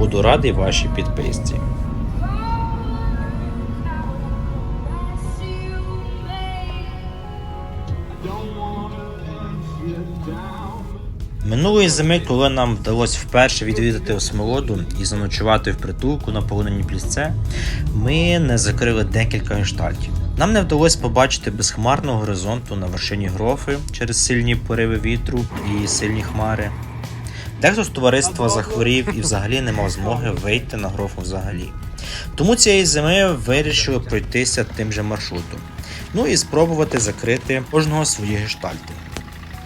Буду радий вашій підписці. Минулої зими, коли нам вдалося вперше відвідати осмолоду і заночувати в притулку на полонині плісце, ми не закрили декілька гештальтів. Нам не вдалося побачити безхмарного горизонту на вершині грофи через сильні пориви вітру і сильні хмари. Дехто з товариства захворів і взагалі не мав змоги вийти на грофу взагалі. Тому цієї зими вирішили пройтися тим же маршрутом. Ну і спробувати закрити кожного свої гештальти.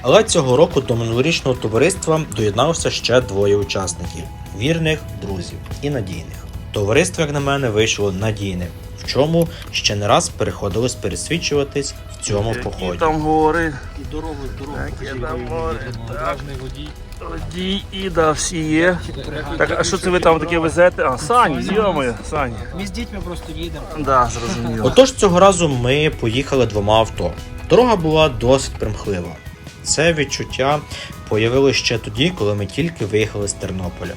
Але цього року до минулорічного товариства доєдналося ще двоє учасників вірних друзів і надійних. Товариство, як на мене, вийшло надійним, в чому ще не раз переходилось пересвідчуватись в цьому поході. там гори, І дорогу, дорогу. Водій. Водій і да, всі є. Так, а що це ви там таке везете? А, сані, йомою, сані. Ми з дітьми просто їдемо. Да, зрозуміло. Отож, цього разу ми поїхали двома авто. Дорога була досить примхлива. Це відчуття появилося ще тоді, коли ми тільки виїхали з Тернополя.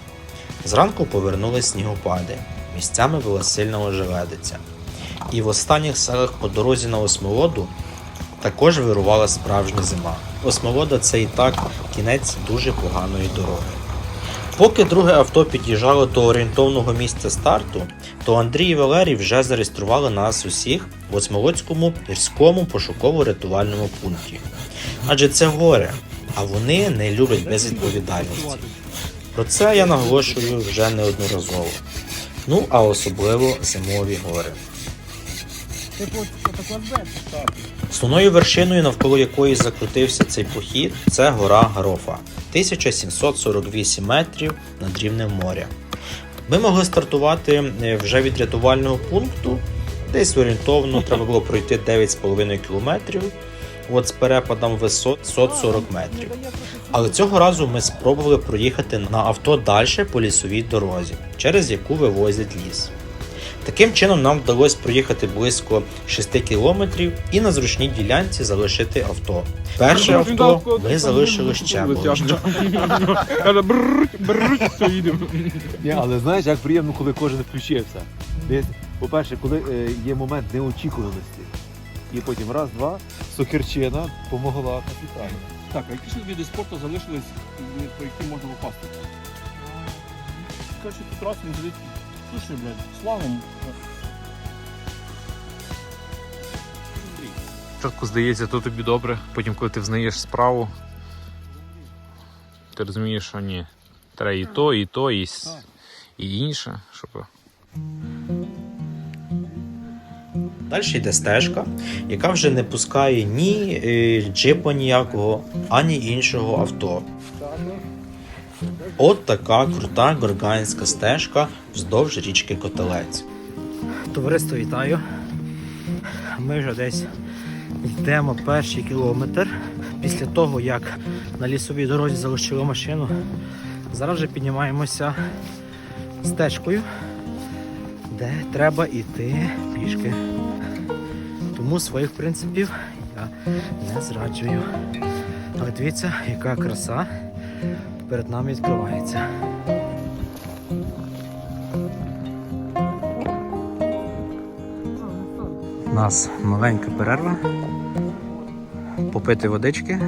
Зранку повернули снігопади, місцями була сильна ожеледиця. І в останніх селах по дорозі на Осмолоду також вирувала справжня зима. Осмолода це і так кінець дуже поганої дороги. Поки друге авто під'їжджало до орієнтовного місця старту, то Андрій і Валерій вже зареєстрували нас усіх в Осмолоцькому гірському пошуково-рятувальному пункті. Адже це горе, а вони не люблять безвідповідальності. Про це я наголошую вже неодноразово. Ну а особливо зимові гори. Типу. Основною вершиною, навколо якої закрутився цей похід, це гора Гарофа 1748 метрів над рівнем моря. Ми могли стартувати е, вже від рятувального пункту, десь орієнтовно треба було пройти 9,5 кілометрів. От з перепадом висот 140 метрів. Але цього разу ми спробували проїхати на авто далі по лісовій дорозі, через яку вивозять ліс. Таким чином нам вдалося проїхати близько 6 кілометрів і на зручній ділянці залишити авто. Перше авто ми залишили ще ближче. Ні, але знаєш, як приємно, коли кожен включився. Десь, по-перше, коли е, є момент неочікуваності. І потім раз, два, сокирчина помогла капітально. Так, а які ж види спорту залишились, по яким можна попасти? Раз він сидить, слушай, блядь, славом. Спочатку здається, то тобі добре, потім, коли ти взнаєш справу, ти розумієш, що ні. Треба і то, і то, і, с- і інше, щоб Далі йде стежка, яка вже не пускає ні е, джипа ніякого, ані іншого авто. От така крута горганська стежка вздовж річки Котелець. Товариство вітаю. Ми вже десь йдемо перший кілометр. Після того, як на лісовій дорозі залишили машину, зараз вже піднімаємося стежкою, де треба йти пішки. Тому своїх принципів я не зраджую. Але дивіться, яка краса перед нами відкривається. У нас маленька перерва. Попити водички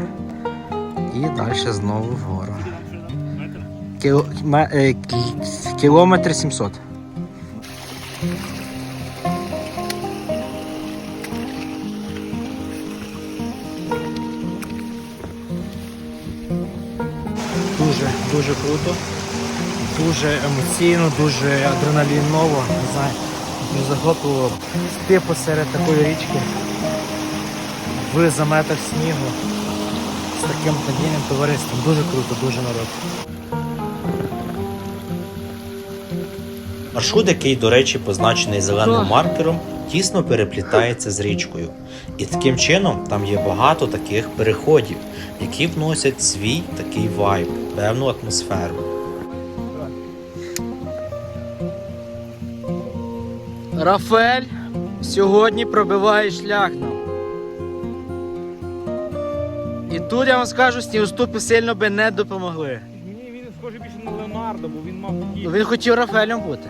і далі знову вгору. Е, кі- Кілометр 700. Дуже, круто, дуже емоційно, дуже адреналіново, не знаю, дуже захопливо йти посеред такої річки. В заметах снігу. З таким надійним товариством. Дуже круто, дуже народ. Маршрут, який, до речі, позначений зеленим маркером, тісно переплітається з річкою. І таким чином там є багато таких переходів, які вносять свій такий вайб, певну атмосферу. Рафель сьогодні пробиває шлях нам. І тут я вам скажу, снігоступи сильно би не допомогли. Мені він схожий більше на Леонардо, бо він мав такі. Він хотів Рафаелем бути.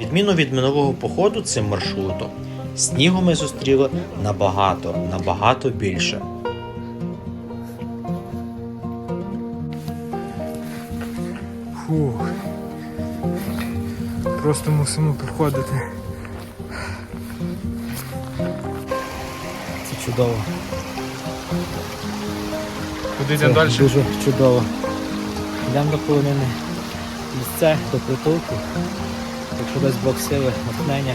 Відміну від минулого походу цим маршрутом, снігу ми зустріли набагато, набагато більше. Просто мусимо проходити. Це чудово. Куди йдемо далі? Дуже чудово. Йдемо до полонини місця, до притулку. Якщо дасть Бог сили, натхнення.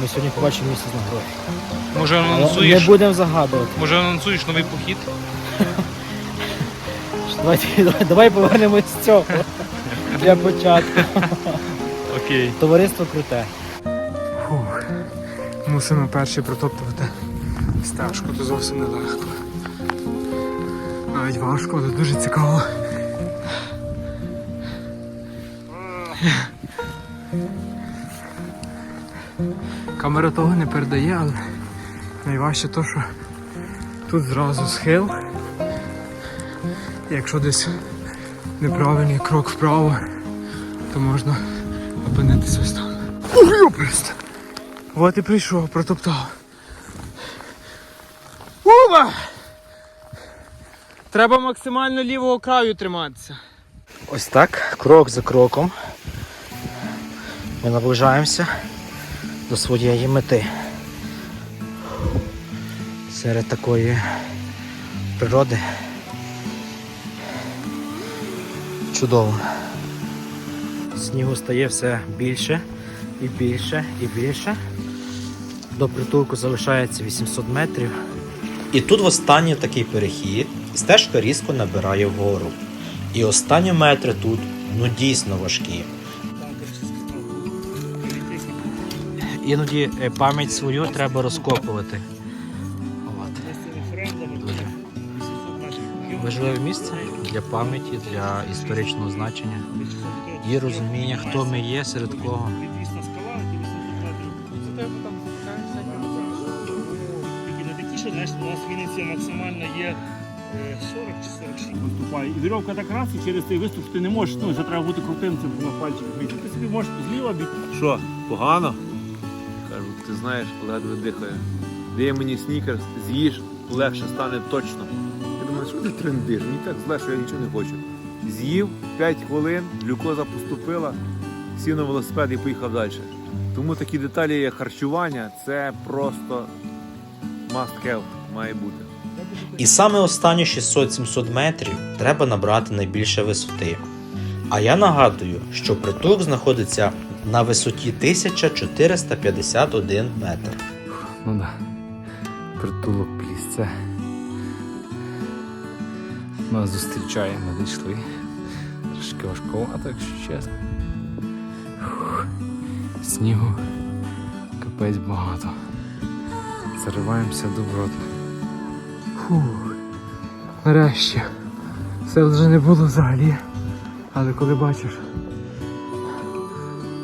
Ми сьогодні побачимо місце з нагород. Може Але не будемо загадувати. Може анонсуєш новий похід? Давай, давай, давай повернемось з цього. Для початку. Окей. Товариство круте. Фух. Мусимо перші протоптувати стежку, то зовсім нелегко. Навіть важко, але дуже цікаво. Камера того не передає, але найважче то, що тут зразу схил. Якщо десь неправильний крок вправо, то можна опинитися ось там. Ух! От і прийшов, протоптав. Ума! Треба максимально лівого краю триматися. Ось так, крок за кроком. Ми наближаємося до своєї мети. Серед такої природи. Чудово. Снігу стає все більше і більше і більше. До притулку залишається 800 метрів. І тут востаннє такий перехід, стежка різко набирає вгору. І останні метри тут ну дійсно важкі. Іноді е, пам'ять свою треба розкопувати. От. Важливе місце для пам'яті, для історичного значення і розуміння, хто ми є, серед кого. Підвісна скала, які 800 метрів. Тільки не такі, що знаєш, у нас в Вінниці максимально є е, 40 чи 46. Виступає. І вірьовка так раз, і через цей виступ ти не можеш, ну, це треба бути крутим цим на пальчик бити. Ти собі можеш зліва бити. Що, погано? Кажу, ти знаєш, ледве дихає. Дає мені снікерс, з'їж, легше стане точно. Ти трендиш? Мені так зле, що я нічого не хочу. З'їв 5 хвилин, глюкоза поступила, сів на велосипед і поїхав далі. Тому такі деталі, як харчування, це просто must have має бути. І саме останні 600-700 метрів треба набрати найбільше висоти. А я нагадую, що притулок знаходиться на висоті 1451 метр. Ну да. Притулок плісце. Нас зустрічає, ми дійшли. Трошки важковато, якщо чесно. Снігу капець багато. Зариваємося до брод. Фух. Нарешті. Це вже не було взагалі. Але коли бачиш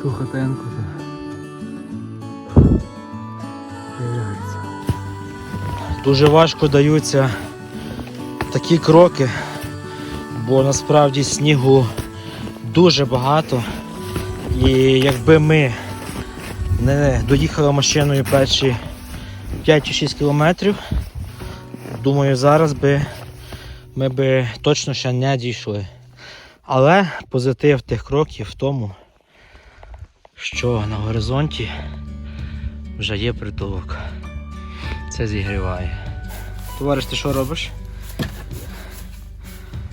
ту хатинку, то. Дуже важко даються такі кроки, бо насправді снігу дуже багато. І якби ми не доїхали машиною перші 5 чи 6 кілометрів, думаю, зараз би ми би точно ще не дійшли. Але позитив тих кроків в тому, що на горизонті вже є притулок. Це зігріває. Товариш, ти що робиш?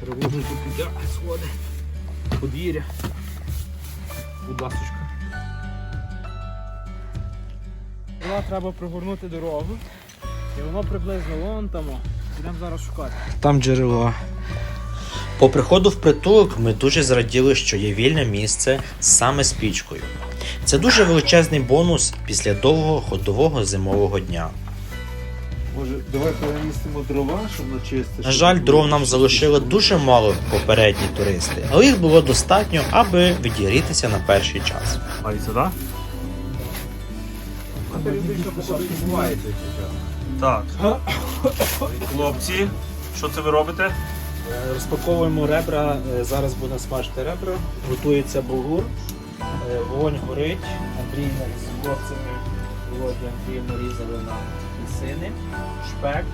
Перевожу тут сходи. Подвір'я. Будь ласочка. треба пригорнути дорогу. І воно приблизно вон там. Йдемо зараз шукати. Там джерело. По приходу в притулок ми дуже зраділи, що є вільне місце саме з пічкою. Це дуже величезний бонус після довгого ходового зимового дня. Може, давай перемістимо дрова, щоб начистити. На жаль, дров нам залишили дуже мало попередні туристи, але їх було достатньо, аби відігрітися на перший час. А і сюди? Так. Хлопці, Що це ви робите? Е, Розпаковуємо ребра, е, зараз будемо смажити ребра, готується булгур, е, вогонь горить, Андрій з хлопцями Володі Андрієм нарізали на лісини, шпек,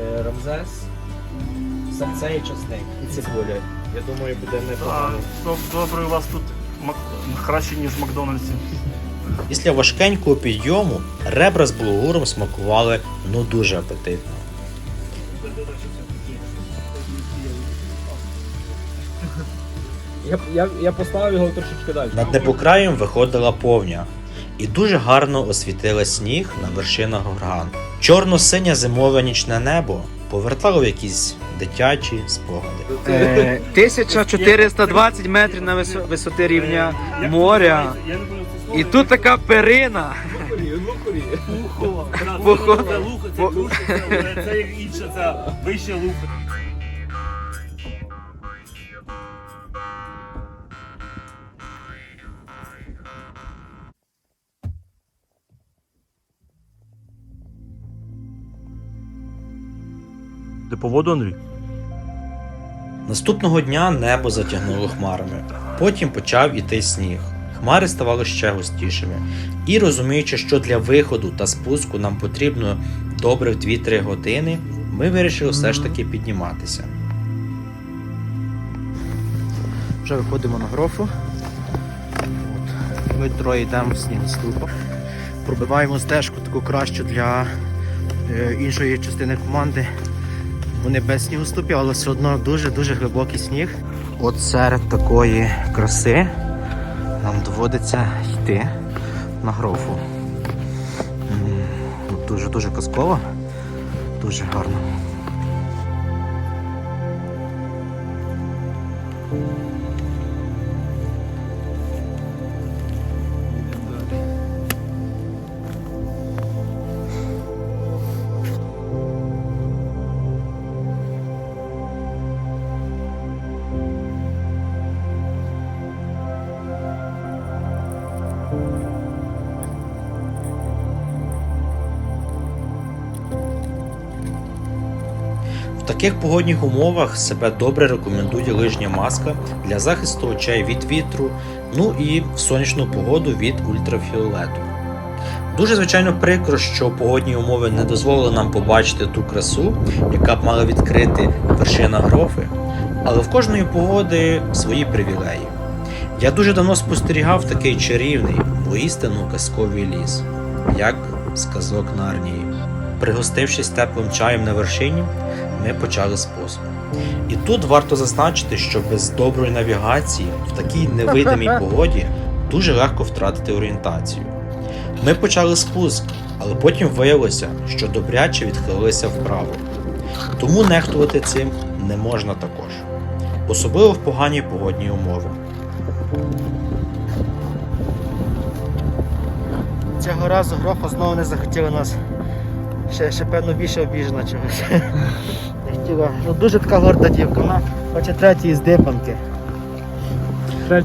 е, рамзес, сальце і часник і цибуля. Я думаю, буде непогано. добре, у вас тут краще, ніж в Макдональдсі. Після важкенького підйому ребра з булгуром смакували ну дуже апетитно. Я, я, я поставив його трошечки далі. Над небокраєм виходила повня, і дуже гарно освітила сніг на вершинах горган. Чорно-синє зимове нічне небо повертало в якісь дитячі спогади. Е, 1420 метрів на висо- висоти рівня моря. І тут така перина. Ухо. Вухо. Це Ву- душа, це, як інше, це вище лухо. Ти по воду, Андрій? Наступного дня небо затягнуло хмарами. Потім почав іти сніг. Хмари ставали ще густішими. І розуміючи, що для виходу та спуску нам потрібно добре в 2-3 години, ми вирішили все ж таки підніматися. Вже виходимо на грофу. От. Ми троє йдемо в снігоступу. Пробиваємо стежку таку кращу для е, іншої частини команди. Вони без снігу ступів, але все одно дуже-дуже глибокий сніг. От серед такої краси нам доводиться йти на грофу. Дуже-дуже казково, дуже гарно. Таких погодних умовах себе добре рекомендує лижня маска для захисту очей від вітру, ну і в сонячну погоду від ультрафіолету. Дуже звичайно прикро, що погодні умови не дозволили нам побачити ту красу, яка б мала відкрити вершина грофи, але в кожної погоди свої привілеї. Я дуже давно спостерігав такий чарівний, воістину казковий ліс, як сказок Нарнії. Пригостившись теплим чаєм на вершині, ми почали спуск. І тут варто зазначити, що без доброї навігації в такій невидимій погоді дуже легко втратити орієнтацію. Ми почали спуск, але потім виявилося, що добряче відхилилися вправо. Тому нехтувати цим не можна також, особливо в погані погодні умови. Цього разу грофа знову не захотіла нас. Ще, ще певно більше обіжена чогось. Не хотіла. Ну, дуже така горда дівка, вона хоче третій з дипанки.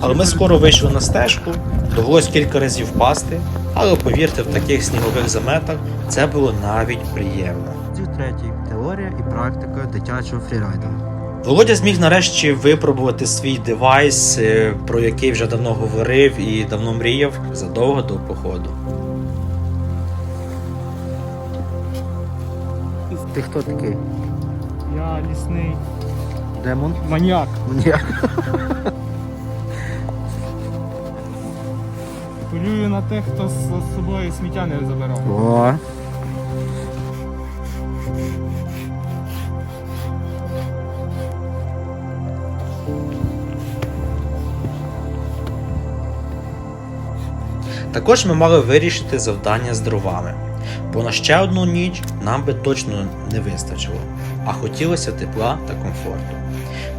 Але ми скоро вийшли на стежку, довелось кілька разів впасти, але повірте, в таких снігових заметах це було навіть приємно. Третій теорія і практика дитячого фрірайду. Володя зміг нарешті випробувати свій девайс, е, про який вже давно говорив і давно мріяв задовго до походу. Ти хто такий? Я лісний Демон? маніак. Ні. Полюю на тих, хто з з собою сміття не забирав. О. Також ми мали вирішити завдання з дровами, бо на ще одну ніч нам би точно не вистачило, а хотілося тепла та комфорту.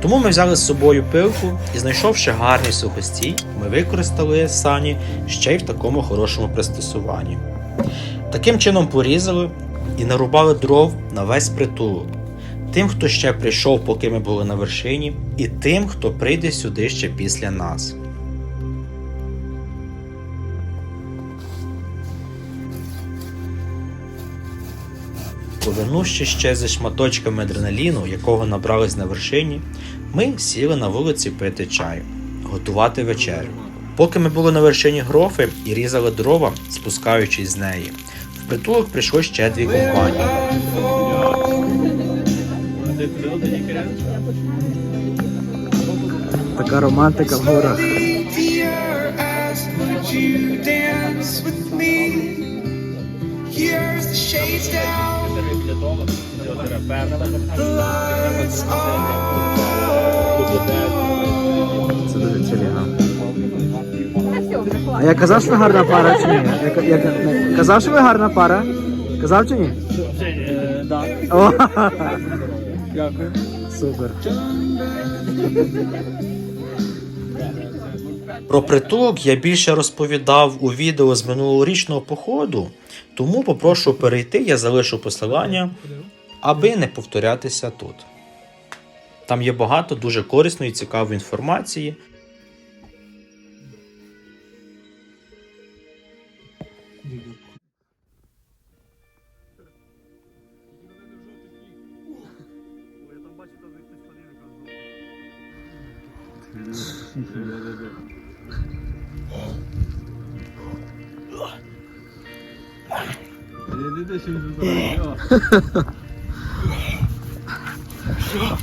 Тому ми взяли з собою пилку і, знайшовши гарний сухостій, ми використали сані ще й в такому хорошому пристосуванні. Таким чином порізали і нарубали дров на весь притулок. Тим, хто ще прийшов, поки ми були на вершині, і тим, хто прийде сюди ще після нас. Повернувши ще зі шматочками адреналіну, якого набрались на вершині, ми сіли на вулиці пити чай, готувати вечерю. Поки ми були на вершині грофи і різали дрова, спускаючись з неї, в притулок прийшло ще дві компанії. Така романтика в горах. Would you dance with me? Here's the shades down, Це дуже ціліна. А я казав, що ви гарна пара чи ні? Я, я, я казав, що ви гарна пара? Казав чи ні? О, Дякую. супер. Про притулок я більше розповідав у відео з минулорічного походу, тому попрошу перейти, я залишу посилання, аби не повторятися тут. Там є багато дуже корисної і цікавої інформації. Я хтось ходив якраз.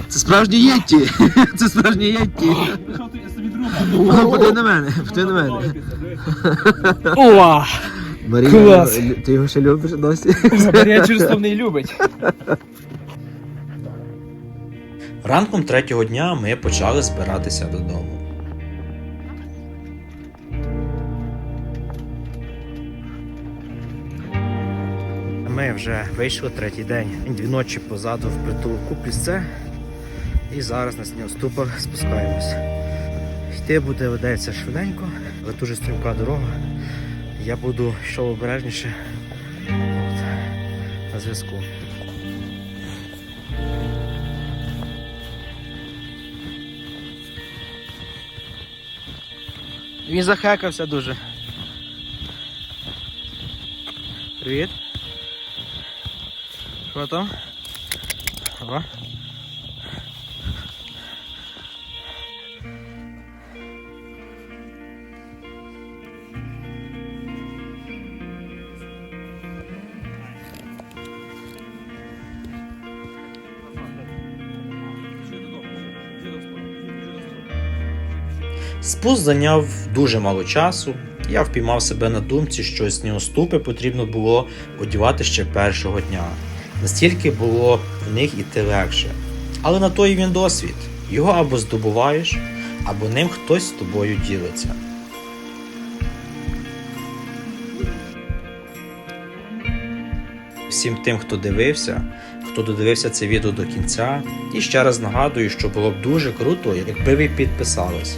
Це справжні єтті. Це справжні єтті. Що ти собі друг? Поди на мене, поди на мене. Ова! Марія, Клас. ти його ще любиш досі? Марія через не любить. Ранком третього дня ми почали збиратися додому. Вже вийшли третій день. Дві ночі позаду в притулку пісце. І зараз на снігоступах спускаємось. Йти буде, видається, швиденько, але дуже стрімка дорога. Я буду йшов обережніше. От, на зв'язку. Він захекався дуже. Привіт. Що там? Спуск зайняв дуже мало часу. Я впіймав себе на думці, що снігоступи потрібно було одягати ще першого дня. Настільки було в них іти легше. Але на то і він досвід. Його або здобуваєш, або ним хтось з тобою ділиться. Всім тим, хто дивився, хто додивився це відео до кінця. І ще раз нагадую, що було б дуже круто, якби ви підписались.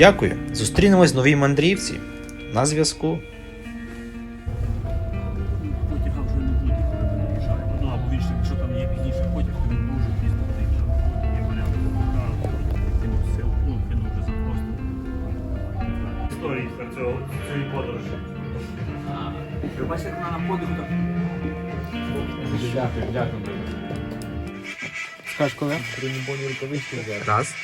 Дякую. Зустрінемось в новій мандрівці. На зв'язку. Потяг вже не буде, коли ми. Ну або він якщо там є пізніше потяг, то він дуже пізно приїжджає. Є варіант кинув сил, ну кинув вже за. Історії цього цієї подорожі. Ви бачите, як вона на подиху так. Дякую, дякую. Скажеш коли? Раз.